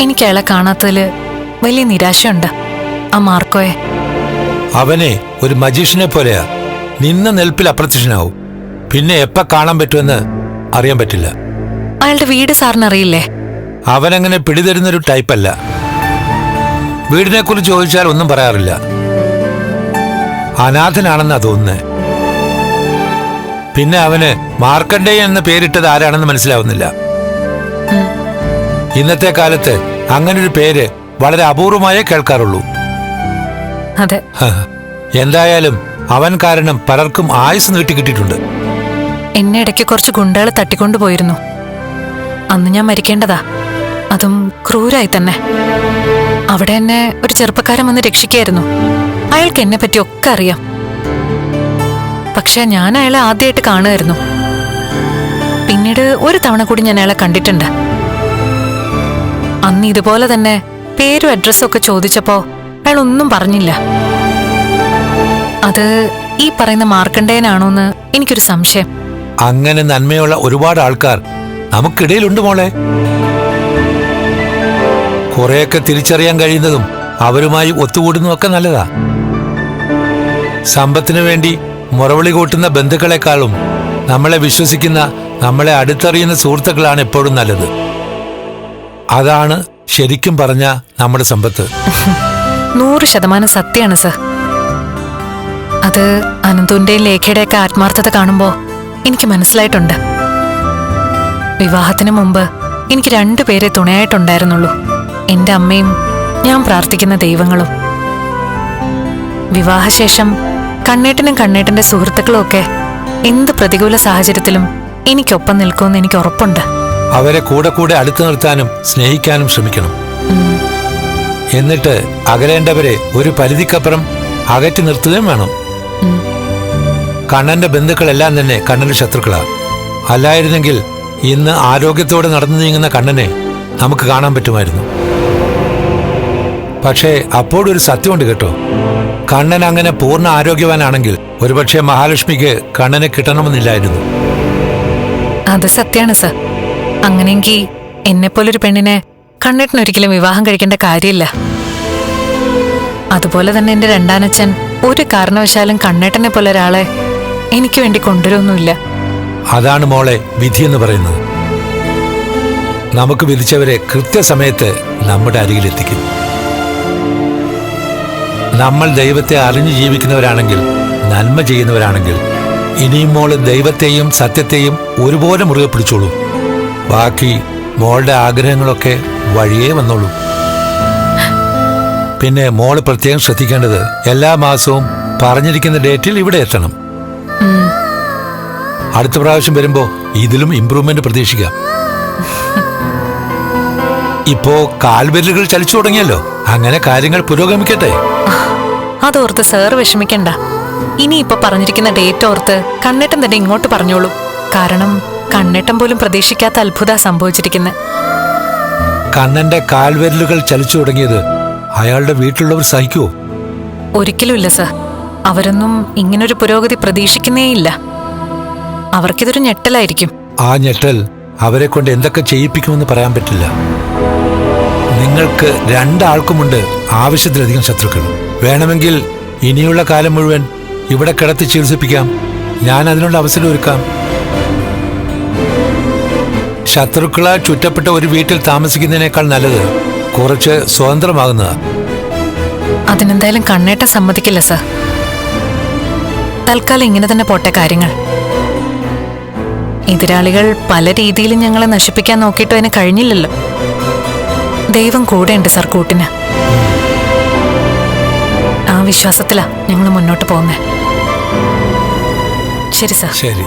എനിക്ക് അയാളെ കാണാത്തതിൽ വലിയ നിരാശയുണ്ട്. ആ മാർക്കോയെ. അവനെ ഒരു മജീഷ്യനെ പോലെയാ. നിന്ന നെൽപ്പിൽ അപ്രത്യക്ഷനാവും. പിന്നെ എപ്പ കാണാൻ പറ്റുമെന്ന് അറിയാൻ പറ്റില്ല. അയാളുടെ വീട് സാറിന് അറിയില്ലേ അവനങ്ങനെ പിടിതരുന്നൊരു ടൈപ്പല്ല. വീടിനെ കുറിച്ച് ചോദിച്ചാൽ ഒന്നും പറയാറില്ല. അനാഥനാണെന്നാ തോന്നുന്നേ. പിന്നെ അവന് മാർക്കണ്ടേ എന്ന പേരിട്ടത് ആരാണെന്ന് മനസ്സിലാവുന്നില്ല. ഇന്നത്തെ കാലത്ത് ഒരു പേര് വളരെ അപൂർവമായേ കേൾക്കാറുള്ളൂ. അതെ. എന്തായാലും അവൻ കാരണം പലർക്കും ആയുസ് നീട്ടിക്കിട്ടിട്ടുണ്ട് എന്നെ ഇടയ്ക്ക് കുറച്ച് ഗുണ്ടകൾ തട്ടിക്കൊണ്ടുപോയിരുന്നു അന്ന് ഞാൻ മരിക്കേണ്ടതാ. അതും ക്രൂരായി തന്നെ. അവിടെ എന്നെ ഒരു ചെറുപ്പക്കാരൻ വന്ന് രക്ഷിക്കായിരുന്നു. അയാൾക്ക് എന്നെ പറ്റി ഒക്കെ അറിയാം. പക്ഷെ ഞാൻ അയാളെ ആദ്യമായിട്ട് കാണുമായിരുന്നു. പിന്നീട് ഒരു തവണ കൂടി ഞാൻ അയാളെ കണ്ടിട്ടുണ്ട്. ഇതുപോലെ തന്നെ പേരും അഡ്രസ്സും ഒക്കെ ചോദിച്ചപ്പോ അയാൾ ഒന്നും പറഞ്ഞില്ല. അത് ഈ പറയുന്ന മാർക്കണ്ടേനാണോന്ന് എനിക്കൊരു സംശയം. അങ്ങനെ നന്മയുള്ള ഒരുപാട് ആൾക്കാർ നമുക്കിടയിലുണ്ട് മോളെ. കുറെയൊക്കെ തിരിച്ചറിയാൻ കഴിയുന്നതും അവരുമായി ഒത്തുകൂടുന്നതൊക്കെ നല്ലതാ. സമ്പത്തിനു വേണ്ടി മുറവിളി കൂട്ടുന്ന ബന്ധുക്കളെക്കാളും നമ്മളെ വിശ്വസിക്കുന്ന നമ്മളെ അടുത്തറിയുന്ന സുഹൃത്തുക്കളാണ് എപ്പോഴും നല്ലത്. അതാണ് ശരിക്കും പറഞ്ഞ നമ്മുടെ സമ്പത്ത്. നൂറ് ശതമാനം സത്യമാണ് സർ. അത് അനന്തുവിന്റെയും ലേഖയുടെയൊക്കെ ആത്മാർത്ഥത കാണുമ്പോ എനിക്ക് മനസ്സിലായിട്ടുണ്ട്. വിവാഹത്തിന് മുമ്പ് എനിക്ക് രണ്ടുപേരെ തുണയായിട്ടുണ്ടായിരുന്നുള്ളൂ. എന്റെ അമ്മയും ഞാൻ പ്രാർത്ഥിക്കുന്ന ദൈവങ്ങളും. വിവാഹശേഷം കണ്ണേട്ടനും കണ്ണേട്ടന്റെ സുഹൃത്തുക്കളും ഒക്കെ എന്ത് പ്രതികൂല സാഹചര്യത്തിലും എനിക്കൊപ്പം നിൽക്കുമെന്ന് എനിക്ക് ഉറപ്പുണ്ട്. അവരെ കൂടെ കൂടെ അടുത്തു നിർത്താനും സ്നേഹിക്കാനും ശ്രമിക്കണം. എന്നിട്ട് അകലേണ്ടവരെ ഒരു പരിധിക്കപ്പുറം അകറ്റി നിർത്തുകയും വേണം. കണ്ണന്റെ ബന്ധുക്കളെല്ലാം തന്നെ കണ്ണന്റെ ശത്രുക്കളാണ് അല്ലായിരുന്നെങ്കിൽ ഇന്ന് ആരോഗ്യത്തോടെ നടന്നു നീങ്ങുന്ന കണ്ണനെ നമുക്ക് കാണാൻ പറ്റുമായിരുന്നു. പക്ഷേ അപ്പോഴൊരു സത്യമുണ്ട് കേട്ടോ. കണ്ണൻ അങ്ങനെ പൂർണ ആരോഗ്യവാനാണെങ്കിൽ ഒരുപക്ഷെ മഹാലക്ഷ്മിക്ക് കണ്ണനെ കിട്ടണമെന്നില്ലായിരുന്നു. അത് സത്യാണ് സർ. അങ്ങനെയെങ്കിൽ എന്നെപ്പോലൊരു പെണ്ണിനെ കണ്ണിട്ടിനൊരിക്കലും വിവാഹം കഴിക്കേണ്ട കാര്യമില്ല. അതുപോലെ തന്നെ എന്റെ രണ്ടാനച്ഛൻ ഒരു കാരണവശാലും കണ്ണേട്ടനെ പോലെ ഒരാളെ എനിക്ക് വേണ്ടി കൊണ്ടുവരുമൊന്നുമില്ല അതാണ് മോളെ വിധി എന്ന് പറയുന്നത്. നമുക്ക് വിധിച്ചവരെ കൃത്യസമയത്ത് നമ്മുടെ അരികിലെത്തിക്കും നമ്മൾ ദൈവത്തെ അറിഞ്ഞു ജീവിക്കുന്നവരാണെങ്കിൽ നന്മ ചെയ്യുന്നവരാണെങ്കിൽ ഇനിയും മോൾ ദൈവത്തെയും സത്യത്തെയും ഒരുപോലെ മുറുകെ പിടിച്ചോളൂ. ബാക്കി മോളുടെ ആഗ്രഹങ്ങളൊക്കെ വഴിയേ വന്നോളൂ. പിന്നെ മോൾ പ്രത്യേകം ശ്രദ്ധിക്കേണ്ടത് എല്ലാ മാസവും പറഞ്ഞിരിക്കുന്ന ഡേറ്റിൽ ഇവിടെ എത്തണം. അടുത്ത പ്രാവശ്യം വരുമ്പോ ഇതിലും ഇമ്പ്രൂവ്മെന്റ് പ്രതീക്ഷിക്കാം. ഇപ്പോ കാൽവിരലുകൾ ചലിച്ചു തുടങ്ങിയല്ലോ. അങ്ങനെ കാര്യങ്ങൾ പുരോഗമിക്കട്ടെ. അതോർത്ത് സർ വിഷമിക്കണ്ട. ഇനി ഇപ്പൊ പറഞ്ഞിരിക്കുന്ന ഡേറ്റ് ഓർത്ത് കണ്ണേട്ടൻ തന്നെ ഇങ്ങോട്ട് പറഞ്ഞോളൂ. കാരണം കണ്ണേട്ടൻ പോലും പ്രതീക്ഷിക്കാത്ത അത്ഭുത സംഭവിച്ചിരിക്കുന്നത് കണ്ണന്റെ കാൽവിരലുകൾ ചലിച്ചു തുടങ്ങിയത് അയാളുടെ വീട്ടിലുള്ളവർ സഹിക്കുവോ? ഒരിക്കലുമില്ല സർ. അവരൊന്നും ഇങ്ങനൊരു പുരോഗതി പ്രതീക്ഷിക്കുന്നേയില്ല. അവർക്കിതൊരു ഞെട്ടലായിരിക്കും. ആ ഞെട്ടൽ അവരെ കൊണ്ട് എന്തൊക്കെ ചെയ്യിപ്പിക്കുമെന്ന് പറയാൻ പറ്റില്ല. നിങ്ങൾക്ക് രണ്ടാൾക്കുമുണ്ട് ആവശ്യത്തിലധികം ശത്രുക്കൾ. വേണമെങ്കിൽ ഇനിയുള്ള കാലം മുഴുവൻ ഇവിടെ കിടത്തി ചികിത്സിപ്പിക്കാം. ഞാൻ അതിനുള്ള അവസരം ഒരുക്കാം. ശത്രുക്കളാൽ ചുറ്റപ്പെട്ട ഒരു വീട്ടിൽ താമസിക്കുന്നതിനേക്കാൾ നല്ലത് കുറച്ച് സ്വതന്ത്രമാകുന്നതാ. അതിനെന്തായാലും കണ്ണേട്ട സമ്മതിക്കില്ല സർ. തൽക്കാലം ഇങ്ങനെ തന്നെ പോട്ടെ കാര്യങ്ങൾ. എതിരാളികൾ പല രീതിയിലും ഞങ്ങളെ നശിപ്പിക്കാൻ നോക്കിയിട്ട് അതിന് കഴിഞ്ഞില്ലല്ലോ. ദൈവം കൂടെയുണ്ട് സർ കൂട്ടിന്. ആ വിശ്വാസത്തിലാ ഞങ്ങൾ മുന്നോട്ട് പോകുന്നത് ശരി സർ. ശരി.